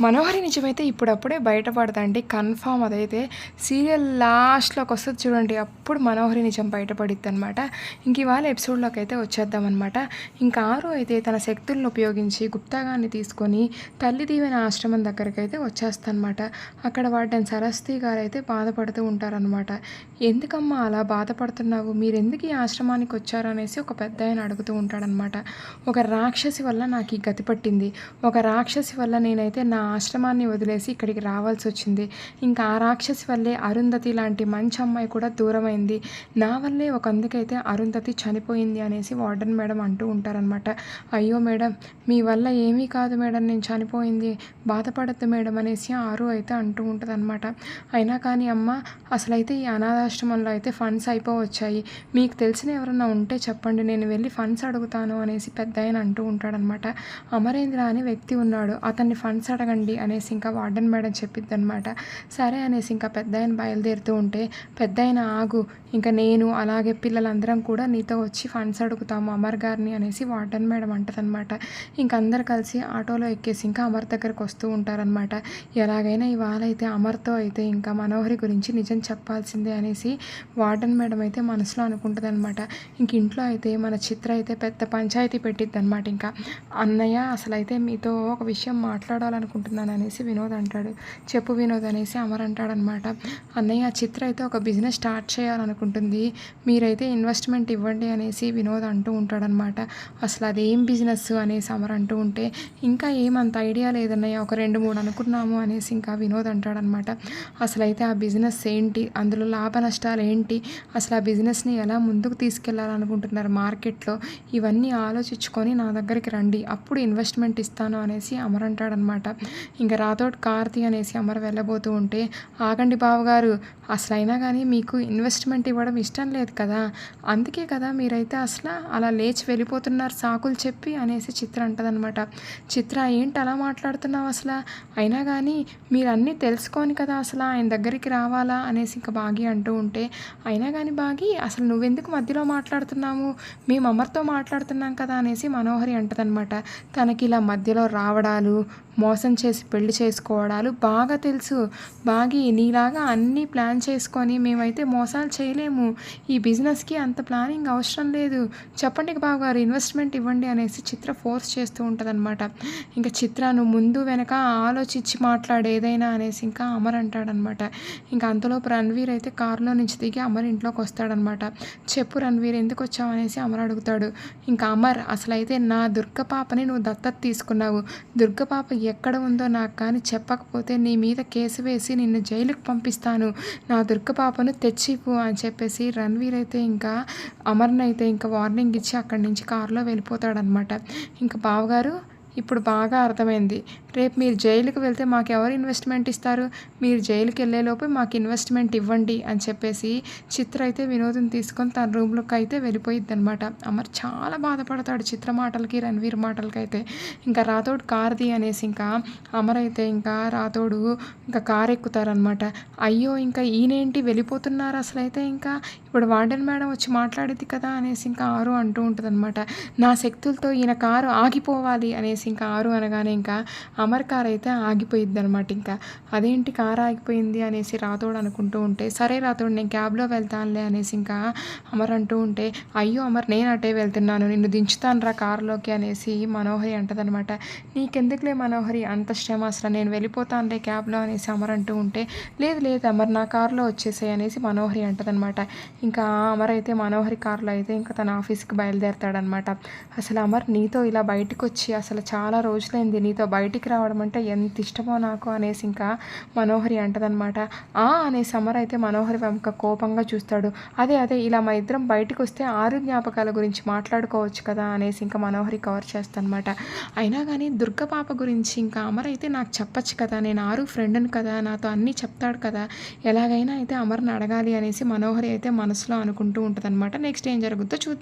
మనోహరి నిజమైతే ఇప్పుడప్పుడే బయటపడదండి కన్ఫామ్ అదైతే సీరియల్ లాస్ట్లోకి వస్తుంది చూడండి. అప్పుడు మనోహరి నిజం బయటపడిద్ది అనమాట ఇంక ఇవాళ ఎపిసోడ్లోకి అయితే వచ్చేద్దామన్నమాట. ఇంకా ఆరు అయితే తన శక్తులను ఉపయోగించి గుప్తాగాన్ని తీసుకొని తల్లి దీవెన ఆశ్రమం దగ్గరికి అయితే వచ్చేస్తానమాట అక్కడ వాటిని సరస్వతి గారు అయితే బాధపడుతూ ఉంటారనమాట ఎందుకమ్మా అలా బాధపడుతున్నావు? మీరు ఎందుకు ఈ ఆశ్రమానికి వచ్చారు అనేసి ఒక పెద్ద ఆయన అడుగుతూ ఉంటాడనమాట ఒక రాక్షసి వల్ల నాకు ఈ గతి పట్టింది. ఒక రాక్షసి వల్ల నేనైతే నా ఆశ్రమాన్ని వదిలేసి ఇక్కడికి రావాల్సి వచ్చింది. ఇంకా ఆ రాక్షసి వల్లే అరుంధతి లాంటి మంచి అమ్మాయి కూడా దూరమైంది. నా వల్లే ఒక అందుకైతే అరుంధతి చనిపోయింది అనేసి వార్డెన్ మేడం అంటూ ఉంటారనమాట అయ్యో మేడం మీ వల్ల ఏమీ కాదు మేడం నేను చనిపోయింది. బాధపడద్దు మేడం అనేసి ఆరు అయితే అంటూ ఉంటుంది అనమాట అయినా కానీ అమ్మ అసలైతే ఈ అనాథాశ్రమంలో అయితే ఫండ్స్ అయిపోవచ్చాయి. మీకు తెలిసిన ఎవరన్నా ఉంటే చెప్పండి నేను వెళ్ళి ఫండ్స్ అడుగుతాను అనేసి పెద్ద ఆయన అంటూ ఉంటాడనమాట అమరేంద్ర అనే వ్యక్తి ఉన్నాడు. అతన్ని ఫండ్స్ అడగ అడగండి అనేసి ఇంకా వార్డెన్ మేడం చెప్పిద్ది అనమాట సరే అనేసి ఇంకా పెద్ద ఆయన బయలుదేరుతూ ఉంటే పెద్ద ఆయన ఆగు ఇంకా నేను అలాగే పిల్లలందరం కూడా నీతో వచ్చి ఫండ్స్ అడుగుతాము అమర్ గారిని అనేసి వార్డెన్ మేడం అంటదనమాట ఇంక అందరు కలిసి ఆటోలో ఎక్కేసి ఇంకా అమర్ దగ్గరకు వస్తూ ఉంటారనమాట ఎలాగైనా ఇవాళ అయితే అమర్తో అయితే ఇంకా మనోహరి గురించి నిజం చెప్పాల్సిందే అనేసి వార్డెన్ మేడం అయితే మనసులో అనుకుంటుంది అనమాట ఇంక ఇంట్లో అయితే మన చిత్ర అయితే పెద్ద పంచాయతీ పెట్టిద్ది అనమాట ఇంకా. అన్నయ్య అసలు అయితే మీతో ఒక విషయం మాట్లాడాలనుకుంటున్నాను అనేసి వినోద్ అంటాడు. చెప్పు వినోద్ అనేసి అమర్ అంటాడనమాట అన్నయ్య చిత్ర అయితే ఒక బిజినెస్ స్టార్ట్ చేయాలనుకుంటున్నాను అనుకుంటుంది. మీరైతే ఇన్వెస్ట్మెంట్ ఇవ్వండి అనేసి వినోద్ అంటూ ఉంటాడనమాట. అసలు అదేం బిజినెస్ అనేసి అమర్ అంటూ ఉంటే ఇంకా ఏమంత ఐడియా లేదన్నయ్య ఒక రెండు మూడు అనుకున్నాము అనేసి ఇంకా వినోద్ అంటాడనమాట. అసలు అయితే ఆ బిజినెస్ ఏంటి? అందులో లాభ నష్టాలు ఏంటి? అసలు ఆ బిజినెస్ని ఎలా ముందుకు తీసుకెళ్ళాలనుకుంటున్నారు మార్కెట్లో? ఇవన్నీ ఆలోచించుకొని నా దగ్గరికి రండి అప్పుడు ఇన్వెస్ట్మెంట్ ఇస్తాను అనేసి అమర్ అంటాడనమాట. ఇంకా రాతోటి కార్తి అనేసి అమర్ వెళ్ళబోతూ ఉంటే ఆగండి బావగారు అసలైనా కానీ మీకు ఇన్వెస్ట్మెంట్ ఇవ్వడం ఇష్టం లేదు కదా. అందుకే కదా మీరైతే అసలు అలా లేచి వెళ్ళిపోతున్నారు సాకులు చెప్పి అనేసి చిత్ర అంటదనమాట చిత్ర ఏంటి అలా మాట్లాడుతున్నావు అసలు? అయినా కానీ మీరు అన్నీ తెలుసుకొని కదా అసలు ఆయన దగ్గరికి రావాలా అనేసి ఇంకా బాగి అంటూ ఉంటే అయినా కానీ బాగి అసలు నువ్వెందుకు మధ్యలో మాట్లాడుతున్నాము మేము అమర్తో మాట్లాడుతున్నాం కదా అనేసి మనోహరి అంటదనమాట తనకి ఇలా మధ్యలో రావడాలు మోసం చేసి పెళ్ళి చేసుకోవడాలు బాగా తెలుసు. బాగి నీలాగా అన్నీ ప్లాన్ చేసుకొని మేమైతే మోసాలు చేయలేము. ఈ బిజినెస్కి అంత ప్లానింగ్ అవసరం లేదు. చెప్పండి బావగారు ఇన్వెస్ట్మెంట్ ఇవ్వండి అనేసి చిత్ర ఫోర్స్ చేస్తూ ఉంటుందన్నమాట. ఇంకా చిత్రను ముందు వెనక ఆలోచించి మాట్లాడు ఏదైనా అనేసి ఇంకా అమర్ అంటాడనమాట ఇంకా అంతలోపు రణ్వీర్ అయితే కారులో నుంచి దిగి అమర్ ఇంట్లోకి వస్తాడనమాట చెప్పు రణ్వీర్ ఎందుకు వచ్చావు అనేసి అమర్ అడుగుతాడు. ఇంకా అమర్ అసలు అయితే నా దుర్గ పాపని నువ్వు దత్తత తీసుకున్నావు. దుర్గ పాప ఎక్కడ ఉందో నాకు కానీ చెప్పకపోతే నీ మీద కేసు వేసి నిన్ను జైలుకు పంపిస్తాను. నా దుర్గ పాపను తెచ్చిపు అని చెప్పేసి రణ్వీర్ అయితే ఇంకా అమర్ని అయితే ఇంకా వార్నింగ్ ఇచ్చి అక్కడి నుంచి కారులో వెళ్ళిపోతాడనమాట ఇంకా బావగారు ఇప్పుడు బాగా అర్థమైంది. రేపు మీరు జైలుకి వెళ్తే మాకు ఎవరు ఇన్వెస్ట్మెంట్ ఇస్తారు? మీరు జైలుకి వెళ్ళేలోపు మాకు ఇన్వెస్ట్మెంట్ ఇవ్వండి అని చెప్పేసి చిత్ర అయితే వినోదం తీసుకొని తన రూమ్లోకి అయితే వెళ్ళిపోయిద్ది అనమాట అమర్ చాలా బాధపడతాడు చిత్ర మాటలకి రణవీర్ మాటలకి అయితే ఇంకా రాతోడు కార్ది అనేసి ఇంకా అమర్ అయితే ఇంకా రాతోడు ఇంకా కార్ ఎక్కుతారనమాట అయ్యో ఇంకా ఈయనేంటి? వెళ్ళిపోతున్నారు అసలు అయితే ఇంకా? ఇప్పుడు వార్డెన్ మేడం వచ్చి మాట్లాడేది కదా అనేసి ఇంకా ఆరు అంటూ ఉంటుంది నా శక్తులతో ఈయన కారు ఆగిపోవాలి అనేసి ఇంకా ఆరు అనగానే ఇంకా అమర్ కార్ అయితే ఆగిపోయిద్ది అనమాట ఇంకా. అదేంటి కారు ఆగిపోయింది అనేసి రాతోడు అనుకుంటూ ఉంటే సరే రాతోడు నేను క్యాబ్లో వెళ్తానులే అనేసి ఇంకా అమర్ అంటూ ఉంటే అయ్యో అమర్ నేను అటే వెళ్తున్నాను నిన్ను దించుతాను రా కారులోకి అనేసి మనోహరి అంటదనమాట నీకెందుకులే మనోహరి అంత శ్రమ అసలు నేను వెళ్ళిపోతానులే క్యాబ్లో అనేసి అమర్ అంటూ ఉంటే లేదు లేదు అమర్ నా కారులో వచ్చేసాయి అనేసి మనోహరి అంటదనమాట ఇంకా అమర్ అయితే మనోహరి కారులో అయితే ఇంకా తన ఆఫీస్కి బయలుదేరతాడనమాట. అసలు అమర్ నీతో ఇలా బయటకు వచ్చి అసలు చాలా రోజులైంది నీతో బయటికి రావడం అంటే ఎంత ఇష్టమో నాకు అనేసి ఇంకా మనోహరి అంటదనమాట. ఆ అనేసి అమర్ అయితే మనోహరి వెంక కోపంగా చూస్తాడు. అదే అదే ఇలా మా ఇద్దరం బయటకు వస్తే ఆరు జ్ఞాపకాల గురించి మాట్లాడుకోవచ్చు కదా అనేసి ఇంకా మనోహరి కవర్ చేస్తానమాట అయినా కానీ దుర్గ పాప గురించి ఇంకా అమర్ అయితే నాకు చెప్పచ్చు కదా నేను ఆరు ఫ్రెండ్ని కదా నాతో అన్నీ చెప్తాడు కదా ఎలాగైనా అయితే అమర్ని అడగాలి అనేసి మనోహరి అయితే మన మనసులో అనుకుంటూ ఉంటుంది నెక్స్ట్ ఏం జరుగుతుందో చూ